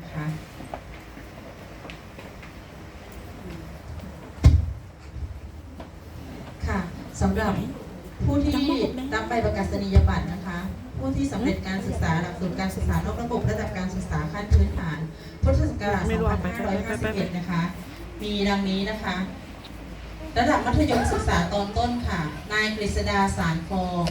นะคะค่ะสำหรับผู้ที่รับใบประกาศนียบัตรนะคะ ผู้ที่สำเร็จการศึกษาหลักสูตรการศึกษานอกระบบระดับการศึกษาขั้นพื้นฐาน พุทธศักราช 2551 นะคะ มีดังนี้นะคะ ระดับมัธยมศึกษาตอนต้นค่ะ นายกฤษดาสารฟอง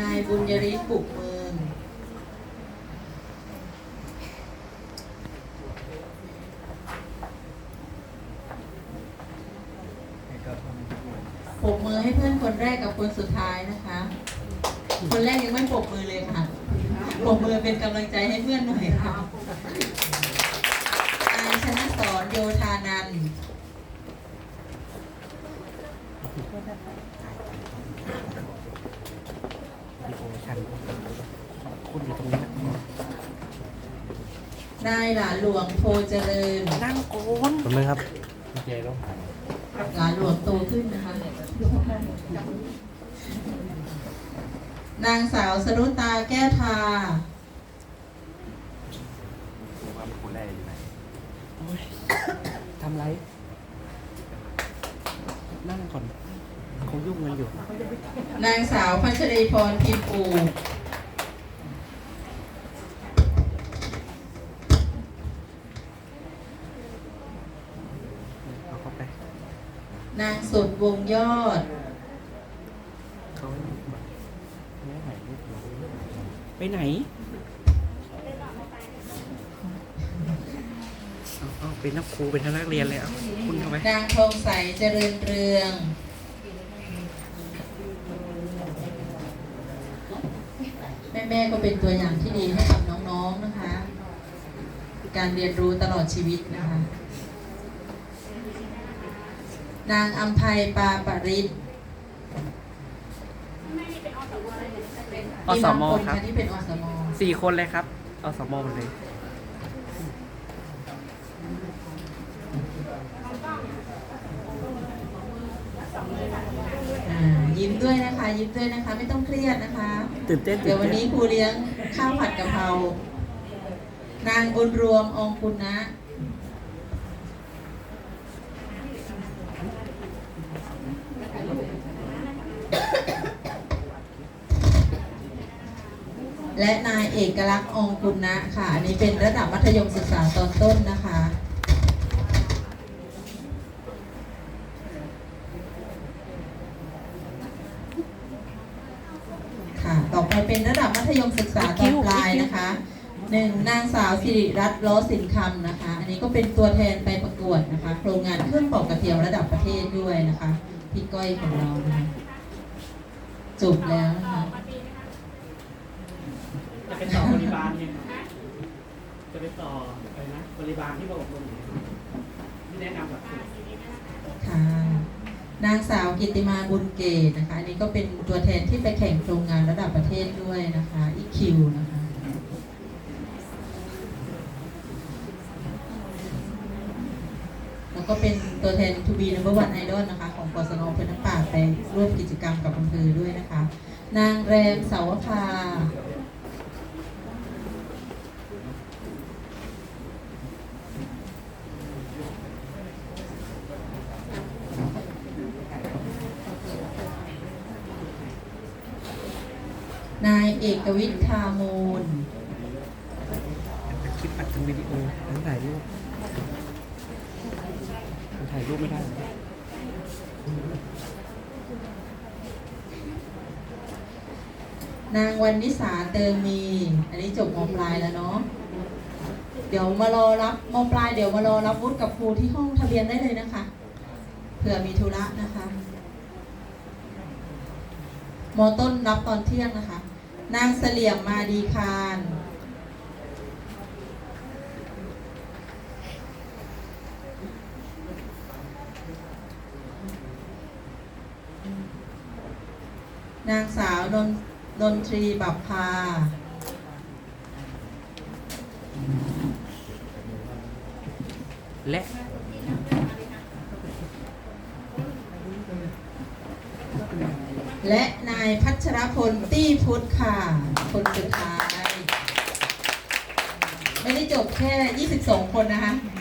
นายบุญยริศบุกเมืองปรบมือให้เพื่อนคนแรกกับคนสุดท้ายนะคะ คนแรกยังไม่ปรบมือเลยค่ะปรบมือเป็นกำลังใจให้เพื่อนหน่อยค่ะนายชนะสอนโยธานันท์ วิดีโอชันคุณอยู่ตรงนี้นะ นายหลานหลวงโพเจริญ นั่งโกนผมนึงครับพี่เจต้องถ่ายหลานหลวงโตขึ้นนะคะ นางสาวสรุตาแก้วทาดูว่าคุณแรกอยู่ไหนทำไร นั่งก่อนเขายุ่งกันอยู่ นางสาวพัชรีพรพิมพ์ปู เอาเข้าไป นางสุดวงยอด เขาไปไหนเอาเอาเป็นนักครูเป็นนักเรียนเลยเอาคุณทำไมนางทองใสเจริญเรือง แม่แม่ก็เป็นตัวอย่างที่ดีให้กับน้องๆนะคะ การเรียนรู้ตลอดชีวิตนะคะ นางอัมภัยปาปริศอสมบางนครับ ที่เป็นอสมสี่คนเลยครับอสมหมดเลย อ่ายิ้มด้วยนะคะ ยิ้มด้วยนะคะ ไม่ต้องเครียดนะคะ ตื่นเต้นเดี๋ยววันนี้ครูเลี้ยงข้าวผัดกะเพรานางบุญรวมองคุณนะ และนายเอกลักษณ์องคุณนะค่ะ อันนี้เป็นระดับมัธยมศึกษาตอนต้นนะคะ ค่ะ ต่อไปเป็นระดับมัธยมศึกษาตอนปลายนะคะหนึ่งนางสาวสิริรัตน์ล้อสินคำนะคะ อันนี้ก็เป็นตัวแทนไปประกวดนะคะ โครงงานเครื่องปอกกระเทียมระดับประเทศด้วยนะคะ พี่ก้อยของเราจบแล้วนะคะ ไปต่อบริบาลเนี่ยครับจะไปต่ออะไรนะบริบาลที่บอกลงนี่ยที่แนะนำแบบสูตรค่ะนางสาวกิติมาบุญเกตนะคะอันนี้ก็เป็นตัวแทนที่ไปแข่งโครงงานระดับประเทศด้วยนะคะอีคิวนะคะแล้วก็เป็นตัวแทน To be number one idol นะคะ ของกศนเพื่อนน้ำป่าไปร่วมกิจกรรมกับอำเภอด้วยนะคะ นางแรมเสาวภา นายเอกวิทย์ทามูลคลิปอัดเป็นวิดีโอแล้วถ่ายรูปมันถ่ายรูปไม่ได้นางวันนิสาเติมมี อันนี้จบมปลายแล้วเนาะ เดี๋ยวมารอรับมปลายเดี๋ยวมารอรับวุฒิกับครูที่ห้องทะเบียนได้เลยนะคะ เผื่อมีธุระนะคะ มอต้นรับตอนเที่ยงนะคะ นางเสลี่ยมมาดีคานนางสาวนนดนตรีบับพา และ และนายพัชรพลตี้พุทธค่ะ คนสุดท้าย ไม่ได้จบแค่ 22 คนนะคะ